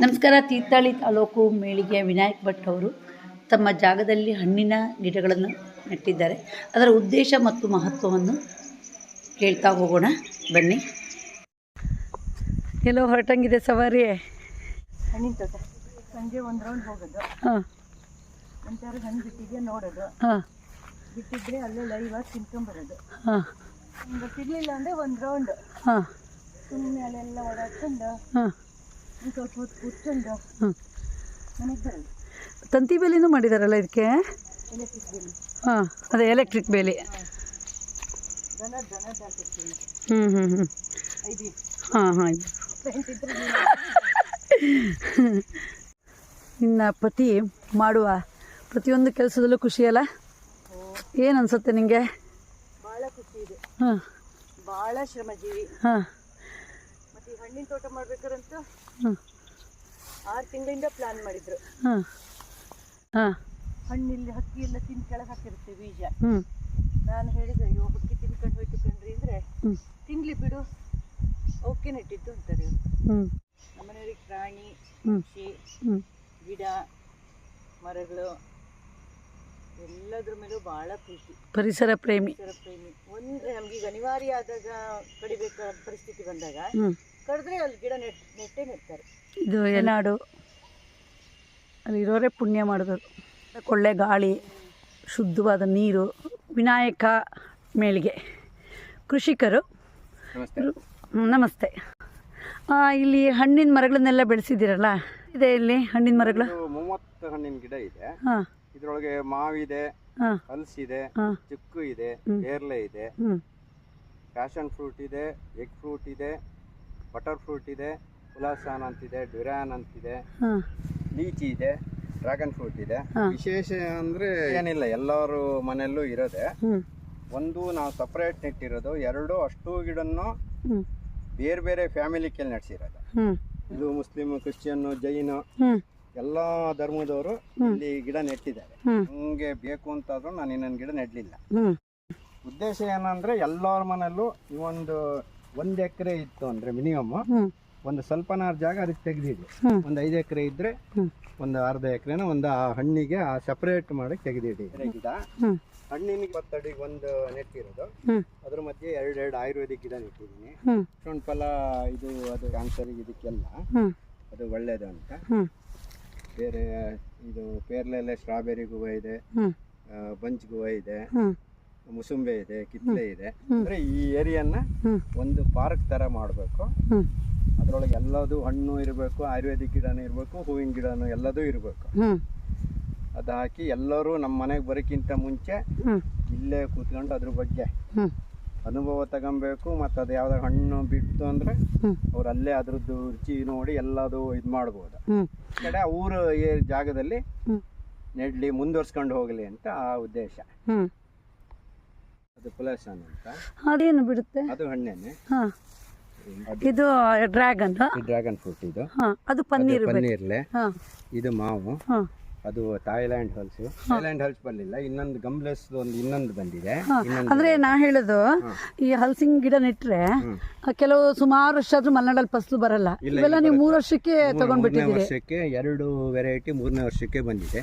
ನಮಸ್ಕಾರ ತೀರ್ಥಹಳ್ಳಿ ತಾಲೂಕು ಮೇಳಿಗೆ ವಿನಾಯಕ್ ಭಟ್ ಅವರು ತಮ್ಮ ಜಾಗದಲ್ಲಿ ಹಣ್ಣಿನ ಗಿಡಗಳನ್ನು ನೆಟ್ಟಿದ್ದಾರೆ. ಅದರ ಉದ್ದೇಶ ಮತ್ತು ಮಹತ್ವವನ್ನು ಕೇಳ್ತಾ ಹೋಗೋಣ ಬನ್ನಿ. ಎಲ್ಲೋ ಹೊರಟಂಗಿದೆ ಸವಾರಿ. ಹಣ್ಣಿನ ತೋಟ ಸಂಜೆ ಒಂದು ರೌಂಡ್ ಹೋಗೋದು. ಹಾಂ. ಒಂಥರ ಹಣ್ಣು ಬಿಟ್ಟಿದೆ ನೋಡೋದು. ಹಾಂ. ಬಿಟ್ಟಿದ್ರೆ ಅಲ್ಲೇ ಲೈವ್ ಆಗಿ ತಿನ್ಕೊಂಬರೋದು. ಹಾಂ. ಬಿಟ್ಟಿರಲಿಲ್ಲ ಅಂದರೆ ಒಂದು ರೌಂಡ್ ಹಾಂ. ಸುಮ್ಮನೆ ಅಲ್ಲೆಲ್ಲ ಓಡಾಡ್ಕೊಂಡು ಹಾಂ. ತಂತಿ ಬೇಲಿನೂ ಮಾಡಿದಾರಲ್ಲ ಇದಕ್ಕೆ? ಹಾಂ ಅದೇ ಎಲೆಕ್ಟ್ರಿಕ್ ಬೇಲಿ. ಹ್ಞೂ ಹ್ಞೂ ಹ್ಞೂ ಹಾಂ ಹಾಂ ನಿನ್ನ ಪತಿ ಮಾಡುವ ಪ್ರತಿಯೊಂದು ಕೆಲಸದಲ್ಲೂ ಖುಷಿಯಲ್ಲ ಏನು ಅನ್ಸುತ್ತೆ ನಿಮಗೆ ಭಾಳ ಖುಷಿ ಇದೆ. ಹಾಂ. ಭಾಳ ಶ್ರಮಜೀವಿ. ಹಾಂ. ಮತ್ತು ಹಣ್ಣಿನ ತೋಟ ಮಾಡ್ಬೇಕಾರಂತ? ಆರು ತಿಂಗಳಿಂದ ಪ್ಲಾನ್ ಮಾಡಿದ್ರು. ಹಾಂ ಹಾಂ. ಹಣ್ಣಿಲ್ಲಿ ಹಕ್ಕಿ ಎಲ್ಲ ತಿನ್ ಕೆಳಗೆ ಹಾಕಿರುತ್ತೆ ಬೀಜ. ಹ್ಞೂ ನಾನು ಹೇಳಿದೆ ಅಯ್ಯೋ ಹಕ್ಕಿ ತಿನ್ಕೊಂಡು ಹೋಯ್ತು ಕಣ್ರಿ ಅಂದ್ರೆ ತಿನ್ಲಿ ಬಿಡು. ಅವಕ್ಕೆ ನೆಟ್ಟಿದ್ದು ಅಂತಾರೆ ಇವ್ರು. ನಮ್ಮನೆಯವ್ರಿಗೆ ಪ್ರಾಣಿ. ಪಕ್ಷಿ ಗಿಡ ಮರಗಳು ಎಲ್ಲದ್ರ ಮೇಲೂ ಬಹಳ ಪ್ರೀತಿ. ಪರಿಸರ ಪ್ರೇಮಿ. ಪರಿಸರ ಪ್ರೇಮಿ. ಒಂದು ನಮ್ಗೀಗ ಅನಿವಾರ್ಯ ಆದಾಗ ಕಡಿಬೇಕಾದ ಪರಿಸ್ಥಿತಿ ಬಂದಾಗ ಕಡಿದ್ರೆ ಅಲ್ಲಿ ಗಿಡ ನೆಟ್ ನೆಟ್ಟೇ ನೆಡ್ತಾರೆ. ಇದು ಎನಾಡು ಅಲ್ಲಿರೋರೇ ಪುಣ್ಯ ಮಾಡಿದ್ರು ಒಳ್ಳೆ ಗಾಳಿ ಶುದ್ಧವಾದ ನೀರು ವಿನಾಯಕ ಮೇಳಿಗೆ. ಕೃಷಿಕರು. ನಮಸ್ತೆ. ಆ, ಇಲ್ಲಿ ಹಣ್ಣಿನ ಮರಗಳನ್ನೆಲ್ಲ ಬೆಳೆಸಿದ್ದೀರಲ್ಲ? ಇದೆ ಇಲ್ಲಿ ಹಣ್ಣಿನ ಮರಗಳು? ಇದು ಮೂವತ್ತು ಹಣ್ಣಿನ ಗಿಡ ಇದೆ. ಇದರೊಳಗೆ ಇದ್ರೊಳಗೆ ಮಾವಿದೆ ಹಲ್ಸಿದೆ ಹಲಸಿದೆ ಹಾಂ. ಚಿಕ್ಕು ಇದೆ. ಪೇರ್ಲೆ ಇದೆ. ಪ್ಯಾಶನ್ ಪ್ಯಾಷನ್ ಫ್ರೂಟ್ ಇದೆ ಎಗ್ ಫ್ರೂಟ್ ಇದೆ ಬಟರ್ ಫ್ರೂಟ್ ಇದೆ ಕುಲಾಸಾನ್ ಅಂತಿದೆ ಡ್ಯುರಾನ್ ಅಂತಿದೆ ಹಾಂ. ಲೀಚಿ ಇದೆ ಡ್ರ್ಯಾಗನ್ ಫ್ರೂಟ್ ಇದೆ. ವಿಶೇಷ ಅಂದ್ರೆ ಏನಿಲ್ಲ ಎಲ್ಲರೂ ಮನೆಯಲ್ಲೂ ಇರೋದೆ. ಒಂದು ನಾವು ಸಪರೇಟ್ ನೆಟ್ಟಿರೋದು ಎರಡು ಅಷ್ಟು ಗಿಡನ್ನು ಬೇರೆ ಬೇರೆ ಫ್ಯಾಮಿಲಿ ಕೇಳಿ ನಡೆಸಿರೋದು. ಇದು ಮುಸ್ಲಿಮ್ ಕ್ರಿಶ್ಚಿಯನ್ ಜೈನ್ ಎಲ್ಲ ಧರ್ಮದವರು ಇಲ್ಲಿ ಗಿಡ ನೆಟ್ಟಿದ್ದಾರೆ. ನಿಮ್ಗೆ ಹಂಗೆ ಬೇಕು ಅಂತಾದ್ರೂ ನಾನು ಇನ್ನೊಂದು ಗಿಡ ನೆಡ್ಲಿಲ್ಲ. ಉದ್ದೇಶ ಏನಂದ್ರೆ ಎಲ್ಲರ ಮನೆಯಲ್ಲೂ ಈ ಒಂದು ಒಂದು ಎಕರೆ ಇತ್ತು ಅಂದ್ರೆ ಮಿನಿಮಮ್ ಒಂದು ಸ್ವಲ್ಪನಾರು ಜಾಗ ಅದಕ್ಕೆ ತೆಗೆದಿದ್ವಿ. ಒಂದ್ ಐದು ಎಕರೆ ಇದ್ರೆ. ಒಂದು ಅರ್ಧ ಎಕರೆನ ಒಂದು ಆ ಹಣ್ಣಿಗೆ ಆ ಸಪರೇಟ್ ಮಾಡಿ ತೆಗೆದಿಡಿ ಗಿಡ ಹಣ್ಣಿನ ಇಪ್ಪತ್ತಡಿಗೆ ಒಂದು ನೆಟ್ಟಿರೋದು ಅದ್ರ ಮಧ್ಯೆ ಎರಡು ಎರಡು ಆಯುರ್ವೇದಿಕ್ ಗಿಡ ನೆಟ್ಟಿದ್ದೀನಿ ಫಲ ಇದು ಅದು ಕ್ಯಾನ್ಸರ್ ಇದಕ್ಕೆಲ್ಲ ಅದು ಒಳ್ಳೇದು ಅಂತ. ಬೇರೆ ಇದು ಪೇರ್ಲೆಲ್ಲ ಸ್ಟ್ರಾಬೆರಿ ಗುವ ಇದೆ. ಬಂಚ್ ಗುವ ಇದೆ. ಮುಸುಂಬೆ ಇದೆ ಕಿತ್ಲೆ ಇದೆ. ಅಂದ್ರೆ ಈ ಏರಿಯಾನ ಒಂದು ಪಾರ್ಕ್ ತರ ಮಾಡಬೇಕು. ಅದ್ರೊಳಗೆ ಎಲ್ಲದು ಹಣ್ಣು ಇರಬೇಕು ಆಯುರ್ವೇದಿಕ್ ಗಿಡನೂ ಇರಬೇಕು ಹೂವಿನ ಗಿಡನೂ ಎಲ್ಲದೂ ಇರಬೇಕು. ಅದು ಹಾಕಿ ಎಲ್ಲರೂ ನಮ್ಮ ಮನೆಗೆ ಬರೋಕ್ಕಿಂತ ಮುಂಚೆ ಇಲ್ಲೇ ಕೂತ್ಕೊಂಡು ಅದ್ರ ಬಗ್ಗೆ ಅನುಭವ ತಗೊಬೇಕು ಮತ್ತು ಅದು ಯಾವ್ದಾರು ಹಣ್ಣು ಬಿಟ್ಟು ಅಂದರೆ ಅವ್ರು ಅಲ್ಲೇ ಅದ್ರದ್ದು ರುಚಿ ನೋಡಿ ಎಲ್ಲದು ಇದು ಮಾಡ್ಬೋದು. ಕಡೆ ಊರು ಜಾಗದಲ್ಲಿ ನೆಡ್ಲಿ ಮುಂದುವರ್ಸ್ಕೊಂಡು ಹೋಗಲಿ ಅಂತ ಆ ಉದ್ದೇಶ. ಪುಲಸನ್ ಅಂತ. ಅದೇನು ಬಿಡುತ್ತೆ? ಅದು ಹಣ್ಣೇನೆ. ಹಾಂ. ಇದು ಡ್ರ್ಯಾಗನ್. ಡ್ರ್ಯಾಗನ್ ಫ್ರೂಟ್ ಇದು. ಹಾಂ ಅದು ಪನ್ನೀರ್ ಪನ್ನೀರ್ಲೆ. ಹಾಂ. ಇದು ಮಾವು. ಹಾಂ. ಅದು ಥಾಯ್ಲ್ಯಾಂಡ್ ಹಲ್ಸು. ಥಾಯ್ಲ್ಯಾಂಡ್ ಹಲ್ಸ್ ಬರಲಿಲ್ಲ ಇನ್ನೊಂದು ಗಮ್ಲೆಸ್ ಒಂದು ಇನ್ನೊಂದು ಬಂದಿದೆ. ಇನ್ನೊಂದು ಅಂದ್ರೆ ನಾ ಹೇಳೋದು ಈ ಹಲ್ಸಿನ ಗಿಡ ನೆಟ್ರೆ ಕೆಲವು ಸುಮಾರು ವರ್ಷ ಆದ್ರೂ ಮಲೆನಾಡಲ್ಲಿ ಫಸಲು ಬರಲ್ಲ. ಇವೆಲ್ಲ ನೀವು. ಮೂರು ವರ್ಷಕ್ಕೆ ತಗೊಂಡ್ಬಿಟ್ಟಿದ್ದೀರಿ. ವರ್ಷಕ್ಕೆ ಎರಡು ವೆರೈಟಿ ಮೂರನೇ ವರ್ಷಕ್ಕೆ ಬಂದಿದೆ.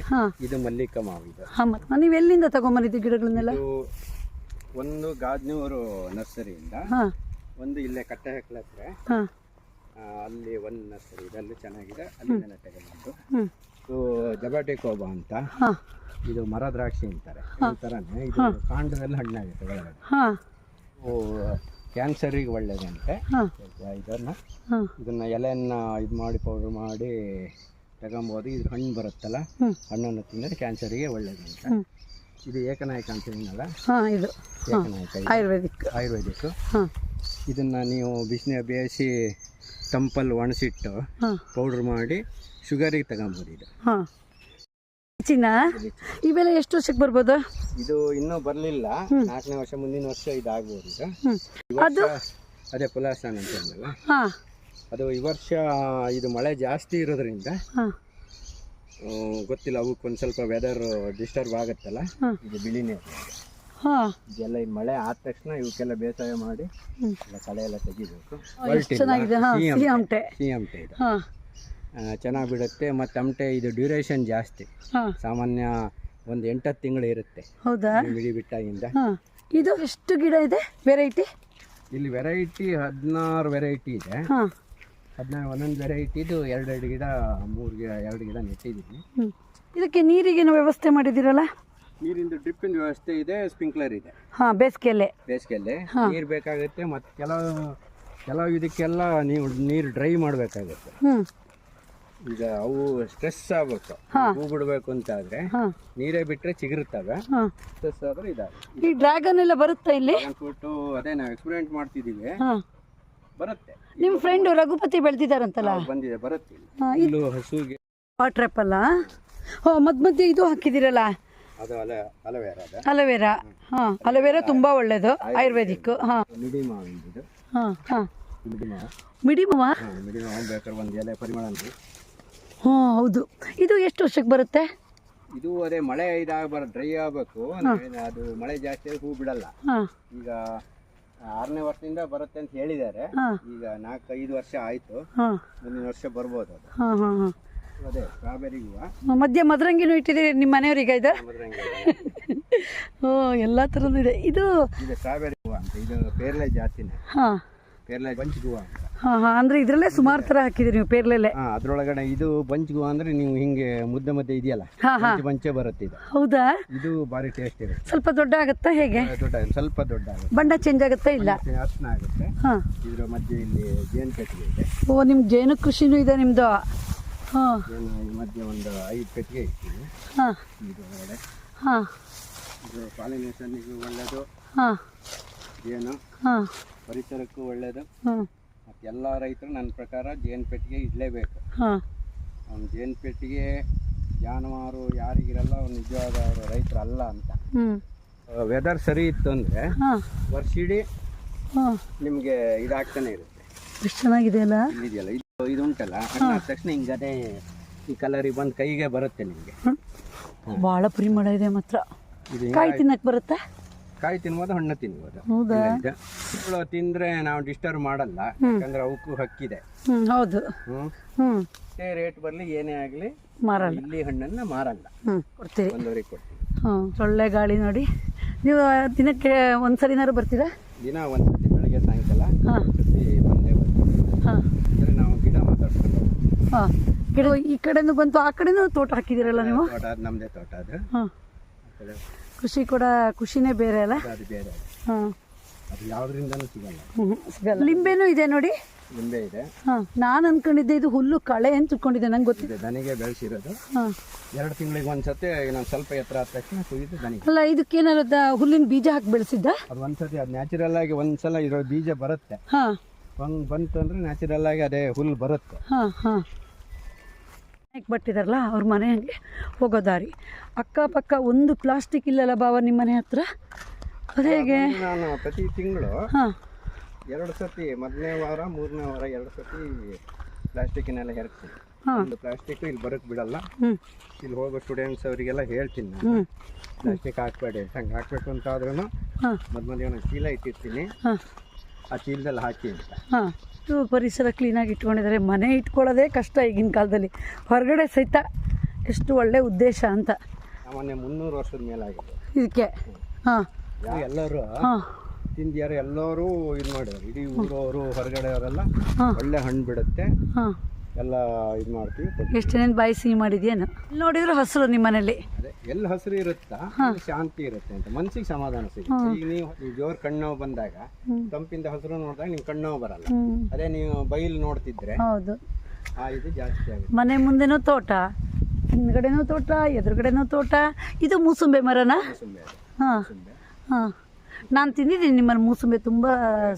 ಇದು ಮಲ್ಲಿಕ ಮಾವು ಇದು. ನೀವು ಎಲ್ಲಿಂದ ತಗೊಂಬಂದಿದ್ದು ಗಿಡಗಳನ್ನೆಲ್ಲ? ಒಂದು ಗಾಜ್ನೂರು ನರ್ಸರಿಯಿಂದ ಒಂದು ಇಲ್ಲೇ ಕಟ್ಟೆ ಹತ್ರ. ಅಲ್ಲಿ ಒಂದು ನರ್ಸರಿ ಇದೆ ಅಲ್ಲಿ ಚೆನ್ನಾಗಿದೆ. ಅಲ್ಲಿಂದ ತಗೊಂಡು ಇದು ಇದು ಜಬಾಟಿಕೋಬಾ ಅಂತ. ಇದು ಮರ ದ್ರಾಕ್ಷಿ ಅಂತಾರೆ. ಈ ಥರನೇ ಇದು ಕಾಂಡದಲ್ಲಿ ಹಣ್ಣಾಗುತ್ತೆ ಒಳಗಡೆ. ಕ್ಯಾನ್ಸರಿಗೆ ಒಳ್ಳೇದಂತೆ. ಇದನ್ನ ಇದನ್ನು ಎಲೆಯನ್ನ ಇದು ಮಾಡಿ ಪೌಡರ್ ಮಾಡಿ ತಗೊಂಬೋದು. ಇದು ಹಣ್ಣು ಬರುತ್ತಲ್ಲ. ಹಣ್ಣನ್ನು ತಿಂದರೆ ಕ್ಯಾನ್ಸರಿಗೆ ಒಳ್ಳೇದಂತೆ. ಇದು ಏಕನಾಯಕ ಅಂತ ಏನಲ್ಲ? ಹಾಂ ಇದು. ಏಕನಾಯಕ ಇದು. ಆಯುರ್ವೇದಿಕ್. ಆಯುರ್ವೇದಿಕ್. ಹಾಂ. ಇದನ್ನ ನೀವು ಬಿಸಿನೀರು ಬೇಯಿಸಿ ತಂಪಲ್ಲಿ ಒಣಸಿಟ್ಟು ಹಾಂ. ಪೌಡರ್ ಮಾಡಿ ಶುಗರಿಗೆ ತಗೊಂಬೋದು ಇದು. ಹಾಂ. ಚಿನ್ನ ಇವೆಲ್ಲ ಎಷ್ಟು ವರ್ಷಕ್ಕೆ ಬರ್ಬೋದು? ಇದು ಇನ್ನೂ ಬರಲಿಲ್ಲ. ನಾಲ್ಕನೇ ವರ್ಷ ಮುಂದಿನ ವರ್ಷ ಇದಾಗ್ಬೋದು ಇದು. ಅದು ಈ ವರ್ಷ ಅದೇ? ಪುಲಾಸನ್ ಅಂತ ಅಂದಲ್ಲ ಹಾಂ. ಅದು ಈ ವರ್ಷ ಇದು ಮಳೆ ಜಾಸ್ತಿ ಇರೋದ್ರಿಂದ ಹಾಂ. ಗೊತ್ತಿಲ್ಲ ಅವಕ್ಕೆ ಒಂದು ಸ್ವಲ್ಪ ವೆದರ್ ಡಿಸ್ಟರ್ಬ್ ಆಗುತ್ತಲ್ಲ. ಇದು ಬಿಳಿನೇ. ಇದೆಲ್ಲ ಈ ಮಳೆ ಆದ ತಕ್ಷಣ ಇವಕ್ಕೆಲ್ಲ ಬೇಸಾಯ ಮಾಡಿ. ಎಲ್ಲ ಕಳೆ ಎಲ್ಲ ತೆಗಿಬೇಕು. ಸಿಎಂಟೆ ಇದು. ಚೆನ್ನಾಗಿ ಬಿಡುತ್ತೆ ಮತ್ತು ಅಮಟೆ ಇದು ಡ್ಯೂರೇಷನ್ ಜಾಸ್ತಿ. ಸಾಮಾನ್ಯ ಒಂದು ಎಂಟತ್ತು ತಿಂಗಳು ಇರುತ್ತೆ. ಹೌದಾ? ಬಿಳಿ ಬಿಟ್ಟಾಗಿಂದ. ಇದು ಎಷ್ಟು ಗಿಡ ಇದೆ? ವೆರೈಟಿ ಇಲ್ಲಿ ವೆರೈಟಿ ಹದಿನಾರು ವೆರೈಟಿ ಇದೆ. ಹದಿನಾರು ಒಂದೊಂದು ವೆರೈಟಿದು ಎರಡೆರಡು ಗಿಡ ಮೂರು ಗಿಡ ಎರಡು ಗಿಡ ನೆಟ್ಟಿದ್ದೀನಿ ಇದಕ್ಕೆ ನೀರಿಗೇನು ವ್ಯವಸ್ಥೆ ಮಾಡಿದಿರಲ್ಲ ನೀರಿಂದು ಡ್ರಿಪ್ಪಿನ ವ್ಯವಸ್ಥೆ ಇದೆ ಸ್ಪ್ರಿಂಕ್ಲರ್ ಇದೆ. ಹಾ ಬೇಸಿಗೆಯಲ್ಲೇ. ಬೇಸಿಗೆಯಲ್ಲಿ ನೀರು ಬೇಕಾಗುತ್ತೆ ಮತ್ತು ಕೆಲವು ಕೆಲವು ಇದಕ್ಕೆಲ್ಲ ನೀವು ನೀರು ಡ್ರೈ ಮಾಡಬೇಕಾಗುತ್ತೆ. ಈಗ ಅವು ಸ್ಟ್ರೆಸ್ ಆಗಬೇಕು. ಹೂ. ಬಿಡಬೇಕು ಅಂತ ಆದರೆ ನೀರೇ ಬಿಟ್ಟರೆ ಚಿಗುರುತ್ತವೆ. ಸ್ಟ್ರೆಸ್ ಆದರೆ ಇದಾವೆ ಈ ಡ್ರ್ಯಾಗನ್ ಎಲ್ಲ ಬರುತ್ತಾ ಇಲ್ಲಿ? ಫ್ರೂಟು ಅದೇ ನಾವು ಎಕ್ಸ್ಪೆರಿಮೆಂಟ್ ಮಾಡ್ತಿದ್ದೀವಿ. ಬರುತ್ತೆ. ನಿಮ್ಮ ಫ್ರೆಂಡ್ ರಘುಪತಿ ಬೆಳೆದಿದ್ದಾರಂತಲ್ಲ? ಬಂದಿದೆ ಬರುತ್ತೆ ಇಲ್ಲಿ. ಹಾಂ ಇಲ್ಲೂ ಹಸುಗೆ ವಾಟರ್ ಆ್ಯಪಲ್ಲ ಹೋ ಮಧ್ಯ ಮಧ್ಯೆ ಇದು ಹಾಕಿದಿರಲ್ಲ? ಅದು ಅಲ ಅಲವೇರ ಅದ? ಅಲೋವೆರಾ. ಹಾಂ ಅಲೋವೆರಾ ತುಂಬ ಒಳ್ಳೆಯದು ಆಯುರ್ವೇದಿಕ್. ಹಾಂ. ಮಿಡಿ ಮಾವಿನ ಇದು? ಹಾಂ ಹಾಂ. ಮಿಡಿ ಮಾವು ಮಿಡಿಮವ ಹಾಂ ಮಿಡಿ ಮಾವು ಬೇಕಾದ್ರೆ ಒಂದು ಎಲೆ ಪರಿಮಳ ಅಂತ. ಹಾಂ ಹೌದು. ಇದು ಎಷ್ಟು ವರ್ಷಕ್ಕೆ ಬರುತ್ತೆ? ಇದು ಅದೇ ಮಳೆ ಇದಾಗ ಡ್ರೈ ಆಗಬೇಕು. ಅದು ಮಳೆ ಜಾಸ್ತಿ ಹೂ ಬಿಡಲ್ಲ. ಹಾಂ. ಈಗ ಆರನೇ ವರ್ಷದಿಂದ ಬರುತ್ತೆ ಅಂತ ಹೇಳಿದ್ದಾರೆ. ಈಗ ನಾಲ್ಕೈದು ವರ್ಷ ಆಯ್ತು. ಮುಂದಿನ ವರ್ಷ ಬರ್ಬೋದು ಅದು. ಹಾಂ ಹಾಂ ಹಾಂ. ಅದೇ ಸ್ಟ್ರಾಬೆರಿ ಹೂವು. ಮಧ್ಯೆ ಮದರಂಗಿನೂ ಇಟ್ಟಿದ್ದೀರಿ ನಿಮ್ಮ ಮನೆಯವರಿಗೆ ಇದು? ಮದರಂಗಿ. ಓ ಎಲ್ಲ ಥರದ್ದು ಇದೆ. ಇದು ಇದು ಸ್ಟ್ರಾಬೆರಿ ಹೂವು ಅಂತ. ಇದು ಪೇರ್ಲೆ ಜಾತಿನೇ. ಹಾಂ. ಪೇರ್ಲೆ ಬಂಚ್ ಹೂವು ಅಂತ. ಹಾಂ ಹಾಂ ಅಂದರೆ ಇದರಲ್ಲೇ ಸುಮಾರು ಥರ ಹಾಕಿದ್ರಿ ನೀವು ಪೇರ್ಲೆಲೆ? ಹಾಂ ಅದ್ರೊಳಗಡೆ ಇದು ಬಂಚ್ ಗುವಾ ಅಂದ್ರೆ ನೀವು ಹಿಂಗೆ ಮುದ್ದೆ ಮುದ್ದೆ ಇದೆಯಲ್ಲ ಹಾಂ ಹಾಂ. ಬಂಚೆ ಬಂಚೆ ಬರುತ್ತೆ ಇದು. ಹೌದಾ? ಇದು ಭಾರಿ ಟೇಸ್ಟ್ ಇರುತ್ತೆ. ಸ್ವಲ್ಪ ದೊಡ್ಡ ಆಗುತ್ತಾ ಹೇಗೆ? ದೊಡ್ಡ ಸ್ವಲ್ಪ ದೊಡ್ಡ ಆಗುತ್ತೆ. ಬಣ್ಣ ಚೇಂಜ್ ಆಗುತ್ತಾ ಇಲ್ಲ? ಅರ್ಶನ ಆಗುತ್ತೆ. ಹಾಂ. ಇದ್ರ ಮಧ್ಯೆ ಇಲ್ಲಿ ಜೇನು ಕಟ್ಟಿಗೆ ಇದೆ. ಓ ನಿಮ್ಮ ಜೇನು ಕೃಷಿನೂ ಇದೆ ನಿಮ್ಮದು ಹಾಂ. ಜೇನು ಈ ಮಧ್ಯೆ ಒಂದು ಐದು ಕಟ್ಟಿಗೆ ಇರ್ತೀವಿ ಹಾಂ. ಇದು ಹಾ. ಇದು ಪಾಲಿನೇಷನ್ನಿಗೂ ಒಳ್ಳೆಯದು ಹಾಂ. ಜೇನು ಪರಿಸರಕ್ಕೂ ಮತ್ತು ಎಲ್ಲ ರೈತರು ನನ್ನ ಪ್ರಕಾರ ಜೇನು ಪೆಟ್ಟಿಗೆ ಇಡಲೇಬೇಕು. ಅವ್ನು ಜೇನು ಪೆಟ್ಟಿಗೆ ಜಾನುವಾರು ಯಾರಿಗಿರಲ್ಲ ಅವ್ನು ನಿಜವಾದ ಅವರು ಅಲ್ಲ ಅಂತ. ವೆದರ್ ಸರಿ ಇತ್ತು ಅಂದರೆ ವರ್ಷ ವರ್ಷಿಡೀ ನಿಮಗೆ ಇದಾಗ್ತಾನೆ ಇರುತ್ತೆ. ಎಷ್ಟು ಚೆನ್ನಾಗಿದೆ ಅಲ್ಲ ಇಲ್ಲಿದೆಯಲ್ಲ ಇದು ಇದು ಉಂಟಲ್ಲ ಹಣ್ಣಾದ ತಕ್ಷಣ ಹಿಂಗೆ ಅದೇ ಈ ಕಲರಿಗೆ ಬಂದು ಕೈಗೆ ಬರುತ್ತೆ ನಿಮಗೆ. ಭಾಳ ಪರಿಮಳ ಇದೆ ಮಾತ್ರ. ಇದು ಕಾಯಿ ತಿನ್ನಕ್ಕೆ ಬರುತ್ತಾ? ಕಾಯಿ ತಿನ್ಬೋದು ಹಣ್ಣು ತಿನ್ಬೋದು. ಹೌದಾ. ಹುಳು ತಿಂದರೆ ನಾವು ಡಿಸ್ಟರ್ಬ್ ಮಾಡಲ್ಲ ಯಾಕಂದ್ರೆ ಅವಕ್ಕೂ ಹಕ್ಕಿದೆ. ಹೌದು. ಹ್ಞೂ ಎಷ್ಟೇ ರೇಟ್ ಬರಲಿ ಏನೇ ಆಗಲಿ ಮಾರಲ್ಲ. ಇಲ್ಲಿ ಹಣ್ಣನ್ನ ಮಾರಲ್ಲ. ಕೊಡ್ತೀರಿ. ಒಂದೂವರೆಗೆ ಕೊಡ್ತೀವಿ. ಹ್ಞೂ ಒಳ್ಳೆ ಗಾಳಿ ನೋಡಿ. ನೀವು ದಿನಕ್ಕೆ ಒಂದ್ಸರಿ ಸರಿನಾರು ಬರ್ತೀರಾ? ದಿನ ಒಂದ್ಸರಿ ಸತಿ ಬೆಳಗ್ಗೆ ಸಾಯಂಕಾಲ ಹಾ. ಒಂದ್ ಸತಿ ಬಂದೇ ಬರ್ತೀವಿ. ಹಾಂ. ಅಂದರೆ ನಾವು ಗಿಡ ಮಾತಾಡ್ಕೊಂಡು ಹೋಗ್ತೀವಿ. ಹಾಂ. ಗಿಡ ಈ ಕಡೆನೂ ಬಂತು ಆ ಕಡೆನೂ ತೋಟ ಹಾಕಿದಿರಲ್ಲ ನೀವು? ತೋಟ ಅದು ನಮ್ಮದೇ ತೋಟ ಅದು. ಹಾಂ. ಆ ಕಡೆ ಕೃಷಿ ಕೂಡ ಖುಷಿನೇ ಬೇರೆ ಅಲ್ಲ? ಅದು ಬೇರೆ. ಹಾಂ. ಅದು ಯಾವುದರಿಂದನೂ ಸಿಗಲ್ಲ. ಲಿಂಬೆನೂ ಇದೆ ನೋಡಿ? ಲಿಂಬೆ ಇದೆ. ಹಾಂ. ನಾನು ಅನ್ಕೊಂಡಿದ್ದೆ ಇದು ಹುಲ್ಲು ಕಳೆ ಅಂತ ತಿಳ್ಕೊಂಡಿದ್ದೆ ನಂಗೆ ಗೊತ್ತಿದೆ ನನಗೆ ದನಿಗೆ ಬೆಳೆಸಿರೋದು. ಹಾಂ. ಎರಡು ತಿಂಗಳಿಗೆ ಒಂದ್ಸತಿ ನಾನು ಸ್ವಲ್ಪ ಎತ್ತರ ಆದ ತಕ್ಷಣ ಕುಯ್ದು ದನಿಗೆ. ಅಲ್ಲ ಇದಕ್ಕೆ ಏನಾರು ಹುಲ್ಲಿನ ಬೀಜ ಹಾಕಿ ಬೆಳೆಸಿದ್ದ? ಅದು ಒಂದು ಸತಿ ಅದು ನ್ಯಾಚುರಲ್ ಆಗಿ ಒಂದ್ಸಲ ಇರೋ ಬೀಜ ಬರುತ್ತೆ. ಹಾಂ. ಒಂದು ಬಂತು ಅಂದರೆ ನ್ಯಾಚುರಲ್ ಆಗಿ ಅದೇ ಹುಲ್ಲು ಬರುತ್ತೆ. ಹಾಂ ಹಾಂ. ಬಟ್ಟಿದಾರಲ್ಲ ಅವ್ರ ಮನೆಗೆ ಹೋಗೋ ದಾರಿ. ಅಕ್ಕಪಕ್ಕ ಒಂದು ಪ್ಲಾಸ್ಟಿಕ್ ಇಲ್ಲಲ್ಲ ಬಾವ ನಿಮ್ಮ ಮನೆ ಹತ್ರ? ಅದು ಹೇಗೆ? ನಾನು ಪ್ರತಿ ತಿಂಗಳು ಹಾಂ. ಎರಡು ಸತಿ ಮೊದಲನೇ ವಾರ ಮೂರನೇ ವಾರ ಎರಡು ಸತಿ ಪ್ಲಾಸ್ಟಿಕ್ನೆಲ್ಲ ಹೆರ್ತೀನಿ. ಒಂದು ಪ್ಲಾಸ್ಟಿಕ್ ಇಲ್ಲಿ ಬರೋಕ್ಕೆ ಬಿಡಲ್ಲ. ಇಲ್ಲಿ ಹೋಗೋ ಸ್ಟೂಡೆಂಟ್ಸ್ ಅವರಿಗೆಲ್ಲ ಹೇಳ್ತೀನಿ ನಾನು. ಪ್ಲಾಸ್ಟಿಕ್ ಹಾಕ್ಬೇಡಿ. ಹಂಗೆ ಹಾಕ್ಬೇಕು ಅಂತ ಆದ್ರೂ ಒಂದು ಚೀಲ ಇಟ್ಟಿರ್ತೀನಿ. ಆ ಚೀಲದಲ್ಲಿ ಹಾಕಿ ಅಂತ. ಇದು ಪರಿಸರ ಕ್ಲೀನಾಗಿ ಇಟ್ಕೊಂಡಿದ್ದಾರೆ ಮನೆ ಇಟ್ಕೊಳ್ಳೋದೇ ಕಷ್ಟ ಈಗಿನ ಕಾಲದಲ್ಲಿ. ಹೊರಗಡೆ ಸಹಿತ ಎಷ್ಟು ಒಳ್ಳೆ ಉದ್ದೇಶ ಅಂತ. ಸಾಮಾನ್ಯ ಮುನ್ನೂರು ವರ್ಷದ ಮೇಲಾಗಿದೆ. ಇದಕ್ಕೆ ಹಾಂ. ಎಲ್ಲರೂ ಹಾಂ. ತಿಂದ್ಯಾರು ಎಲ್ಲರೂ ಇದು ಮಾಡಿದ್ರು. ಇಡೀ ಊರವರು ಹೊರಗಡೆ ಅವರೆಲ್ಲ ಒಳ್ಳೆ ಹಣ್ಣು ಬಿಡುತ್ತೆ. ಹಾಂ. ಎಲ್ಲ ಇದು ಮಾಡ್ತೀವಿ ಎಷ್ಟು ದಿನ ಬಾಯಿ ಸಿಹಿ ಮಾಡಿದ್ಯೇನು? ನೋಡಿದ್ರೆ ಹಸಿರು ನಿಮ್ಮ ಮನೇಲಿ. ಅದೇ ಎಲ್ಲಿ ಹಸಿರು ಇರುತ್ತಾ ಅಲ್ಲಿ ಶಾಂತಿ ಇರುತ್ತೆ ಅಂತ ಮನ್ಸಿಗೆ ಸಮಾಧಾನ ಸಿಗುತ್ತೆ. ಈಗ ನೀವು ಜೋರ್ ಕಣ್ಣು ಬಂದಾಗ ತಂಪಿಂದ ಹಸಿರು ನೋಡಿದಾಗ ನಿಮ್ಗೆ ಕಣ್ಣೋ ಬರಲ್ಲ. ಅದೇ ನೀವು ಬೈಲ್ ನೋಡ್ತಿದ್ರೆ ಹೌದು. ಆ ಇದು ಜಾಸ್ತಿ ಆಗುತ್ತೆ. ಮನೆ ಮುಂದೆನೂ ತೋಟ ಹಿಂದ್ಗಡೆನೂ ತೋಟ ಎದುರುಗಡೆನೂ ತೋಟ. ಇದು ಮೂಸುಂಬೆ ಮರನಾ? ಹಾಂ. ಹಾಂ. ನಾನು ತಿಂದಿದ್ದೀನಿ ನಿಮ್ಮ ಮೂಸುಂಬೆ ತುಂಬ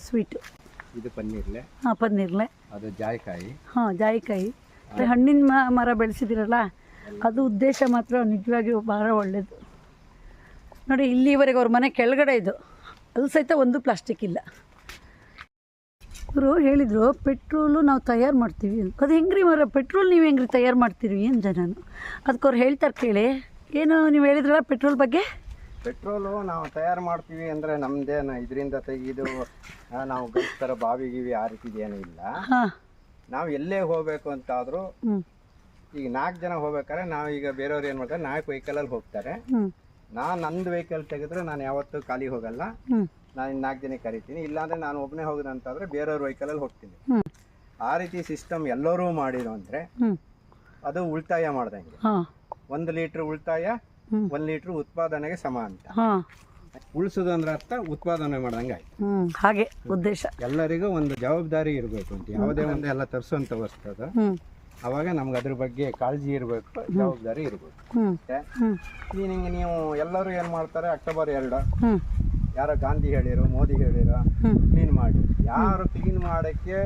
ಸ್ವೀಟು ಇದು ಪನ್ನೀರ್ಲೆ. ಹಾಂ ಪನ್ನೀರ್ಲೆ. ಅದು ಜಾಯಿಕಾಯಿ. ಹಾಂ ಜಾಯಿಕಾಯಿ. ಹಣ್ಣಿನ ಮರ ಬೆಳೆಸಿದಿರಲ್ಲ ಅದು ಉದ್ದೇಶ ಮಾತ್ರ ನಿಜವಾಗಿಯೂ ಭಾಳ ಒಳ್ಳೆಯದು ನೋಡಿ ಇಲ್ಲಿವರೆಗೆ ಅವ್ರ ಮನೆ ಕೆಳಗಡೆ ಇದು. ಅದು ಸಹಿತ ಒಂದು ಪ್ಲಾಸ್ಟಿಕ್ ಇಲ್ಲ. ಅವರು ಹೇಳಿದರು ಪೆಟ್ರೋಲು ನಾವು ತಯಾರು ಮಾಡ್ತೀವಿ ಅಂತ. ಅದು ಹೆಂಗ್ರಿ ಮರ ಪೆಟ್ರೋಲ್ ನೀವು ಹೆಂಗ್ರಿ ತಯಾರು ಮಾಡ್ತೀರಿ ಅಂದೆ ನಾನು ಅದಕ್ಕೆ ಅವ್ರು ಹೇಳ್ತಾರೆ ಕೇಳಿ. ಏನು ನೀವು ಹೇಳಿದ್ರಲ್ಲ ಪೆಟ್ರೋಲ್ ಬಗ್ಗೆ? ಪೆಟ್ರೋಲು ನಾವು ತಯಾರು ಮಾಡ್ತೀವಿ ಅಂದರೆ ನಮ್ಮದೇನು ಇದರಿಂದ ತೆಗೆದು ನಾವು ಗಳಿಸ್ತಾರ ಬಾವಿ ಗೀವಿ ಆ ರೀತಿದು ಏನೂ ಇಲ್ಲ ನಾವು ಎಲ್ಲೇ ಹೋಗ್ಬೇಕು ಅಂತಾದರೂ ಈಗ ನಾಲ್ಕು ಜನ ಹೋಗ್ಬೇಕಾದ್ರೆ ನಾವು ಈಗ ಬೇರೆಯವ್ರು ಏನು ಮಾಡ್ತಾರೆ ನಾಲ್ಕು ವೆಹಿಕಲಲ್ಲಿ ಹೋಗ್ತಾರೆ. ನಾನು ನಂದು ವೆಹಿಕಲ್ ತೆಗೆದ್ರೆ ನಾನು ಯಾವತ್ತೂ ಖಾಲಿ ಹೋಗಲ್ಲ. ನಾನು ಇನ್ನು ನಾಲ್ಕು ಜನ ಕರಿತೀನಿ. ಇಲ್ಲಾಂದರೆ ನಾನು ಒಬ್ಬನೇ ಹೋಗೋದಂತಾದ್ರೆ ಬೇರೆಯವ್ರ ವೆಹಿಕಲಲ್ಲಿ ಹೋಗ್ತೀನಿ. ಆ ರೀತಿ ಸಿಸ್ಟಮ್ ಎಲ್ಲರೂ ಮಾಡಿರೋ ಅಂದರೆ ಅದು ಉಳಿತಾಯ ಮಾಡ್ದಂಗೆ. ಒಂದು ಲೀಟ್ರ್ ಉಳಿತಾಯ ಒಂದು ಲೀಟರ್ ಉತ್ಪಾದನೆಗೆ ಸಮ ಅಂತ. ಹಾಂ. ಉಳಿಸೋದು ಅಂದ್ರೆ ಅರ್ಥ ಉತ್ಪಾದನೆ ಮಾಡ್ದಂಗೆ ಆಯ್ತು. ಹಾಗೆ ಉದ್ದೇಶ. ಎಲ್ಲರಿಗೂ ಒಂದು ಜವಾಬ್ದಾರಿ ಇರಬೇಕು ಅಂತ. ಯಾವುದೇ ಒಂದು ಎಲ್ಲ ತರಿಸುವಂತ ವಸ್ತು ಅದು ಅವಾಗ ನಮ್ಗೆ ಅದ್ರ ಬಗ್ಗೆ ಕಾಳಜಿ ಇರಬೇಕು ಜವಾಬ್ದಾರಿ ಇರಬೇಕು. ಕ್ಲೀನಿಂಗ್ ನೀವು ಎಲ್ಲರೂ ಏನು ಮಾಡ್ತಾರೆ? ಅಕ್ಟೋಬರ್ ಎರಡು. ಯಾರ ಯಾರೋ ಗಾಂಧಿ ಹೇಳಿರೋ ಮೋದಿ ಹೇಳಿರೋ ಕ್ಲೀನ್ ಮಾಡಿ. ಯಾರು ಕ್ಲೀನ್ ಮಾಡಕ್ಕೆ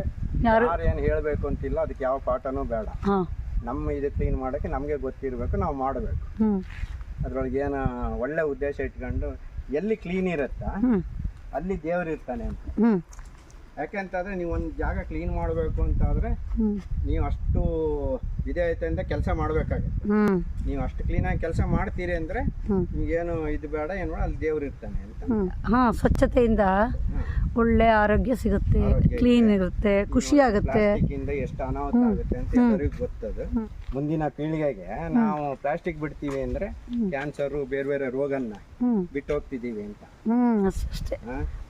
ಯಾರು? ಏನು ಹೇಳಬೇಕು ಅಂತಿಲ್ಲ ಅದಕ್ಕೆ ಯಾವ ಪಾಠನೂ ಬೇಡ. ಹಾಂ. ನಮ್ಮ ಇದು ಕ್ಲೀನ್ ಮಾಡಕ್ಕೆ ನಮಗೆ ಗೊತ್ತಿರಬೇಕು ನಾವು ಮಾಡಬೇಕು. ಅದ್ರೊಳಗೆ ಏನು ಒಳ್ಳೆ ಉದ್ದೇಶ ಇಟ್ಕೊಂಡು ಎಲ್ಲಿ ಕ್ಲೀನ್ ಇರುತ್ತಾ ಅಲ್ಲಿ ದೇವರು ಇರ್ತಾನೆ ಅಂತ. ಯಾಕೆ ಯಾಕೆಂತಂದ್ರೆ ನೀವು ಒಂದು ಜಾಗ ಕ್ಲೀನ್ ಮಾಡಬೇಕು ಅಂತಾದರೆ ನೀವು ಅಷ್ಟು ವಿಧೇಯತೆಯಿಂದ ಕೆಲಸ ಮಾಡಬೇಕಾಗುತ್ತೆ. ನೀವು ಅಷ್ಟು ಕ್ಲೀನಾಗಿ ಕೆಲಸ ಮಾಡ್ತೀರಿ ಅಂದ್ರೆ ನಿಮ್ಗೇನು ಇದು ಬೇಡ ಏನು ಬೇಡ ಅಲ್ಲಿ ದೇವ್ರು ಇರ್ತಾನೆ ಅಂತ. ಹಾ ಸ್ವಚ್ಛತೆಯಿಂದ ಒಳ್ಳೆ ಆರೋಗ್ಯ ಸಿಗುತ್ತೆ ಕ್ಲೀನ್ ಇರುತ್ತೆ ಖುಷಿ ಆಗುತ್ತೆ. ಎಷ್ಟು ಅನಾಹುತ ಆಗುತ್ತೆ ಅಂತ ಎಲ್ಲರಿಗೂ ಗೊತ್ತದು. ಮುಂದಿನ ಪೀಳಿಗೆಗೆ ನಾವು ಪ್ಲಾಸ್ಟಿಕ್ ಬಿಡ್ತೀವಿ ಅಂದ್ರೆ ಕ್ಯಾನ್ಸರ್ ಬೇರೆ ಬೇರೆ ರೋಗನ್ನ ಬಿಟ್ಟು ಹೋಗ್ತಿದೀವಿ ಅಂತ. ಅಷ್ಟೇ.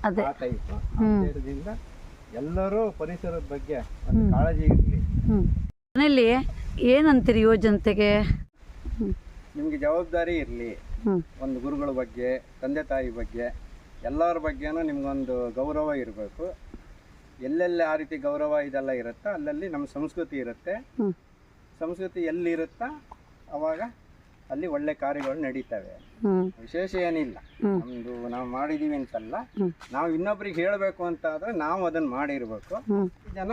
ಅದೇ. ಎಲ್ಲರೂ ಪರಿಸರದ ಬಗ್ಗೆ ಕಾಳಜಿ ಇರಲಿ. ಮನೇಲಿ ಏನಂತೀರಿ ಯುವಜನತೆಗೆ ನಿಮಗೆ ಜವಾಬ್ದಾರಿ ಇರಲಿ. ಒಂದು ಗುರುಗಳ ಬಗ್ಗೆ ತಂದೆ ತಾಯಿ ಬಗ್ಗೆ ಎಲ್ಲರ ಬಗ್ಗೆನೂ ನಿಮಗೊಂದು ಗೌರವ ಇರಬೇಕು. ಎಲ್ಲೆಲ್ಲಿ ಆ ರೀತಿ ಗೌರವ ಇದೆಲ್ಲ ಇರುತ್ತೋ ಅಲ್ಲಲ್ಲಿ ನಮ್ಮ ಸಂಸ್ಕೃತಿ ಇರುತ್ತೆ. ಸಂಸ್ಕೃತಿ ಎಲ್ಲಿರುತ್ತಾ ಅವಾಗ ಅಲ್ಲಿ ಒಳ್ಳೆ ಕಾರ್ಯಗಳು ನಡೀತವೆ. ವಿಶೇಷ ಏನಿಲ್ಲ. ನಮ್ದು ನಾವು ಮಾಡಿದೀವಿ ಅಂತಲ್ಲ. ನಾವು ಇನ್ನೊಬ್ರಿಗೆ ಹೇಳಬೇಕು ಅಂತ ಆದ್ರೆ ನಾವು ಅದನ್ನ ಮಾಡಿರ್ಬೇಕು. ಜನ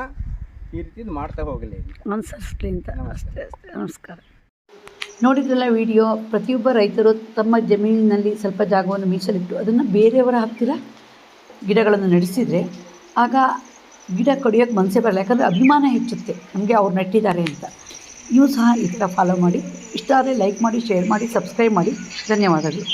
ಈ ರೀತಿ ಮಾಡ್ತಾ ಹೋಗಲಿ ಅಂತ. ಅಷ್ಟೇ. ನಮಸ್ಕಾರ. ನೋಡಿದ್ರಲ್ಲ ವಿಡಿಯೋ, ಪ್ರತಿಯೊಬ್ಬ ರೈತರು ತಮ್ಮ ಜಮೀನಿನಲ್ಲಿ ಸ್ವಲ್ಪ ಜಾಗವನ್ನು ಮೀಸಲಿಟ್ಟು ಅದನ್ನು ಬೇರೆಯವರ ಹತ್ತಿರ ಗಿಡಗಳನ್ನು ನಡೆಸಿದರೆ ಆಗ ಗಿಡ ಕಡಿಯೋಕ್ಕೆ ಮನಸ್ಸೇ ಬರಲ್ಲ. ಯಾಕಂದರೆ ಅಭಿಮಾನ ಹೆಚ್ಚುತ್ತೆ. ನಮಗೆ ಅವ್ರು ನೆಟ್ಟಿದ್ದಾರೆ ಅಂತ. ನೀವು ಸಹ ಈ ಥರ ಫಾಲೋ ಮಾಡಿ. ಇಷ್ಟ ಆದರೆ ಲೈಕ್ ಮಾಡಿ ಶೇರ್ ಮಾಡಿ ಸಬ್ಸ್ಕ್ರೈಬ್ ಮಾಡಿ. ಧನ್ಯವಾದಗಳು.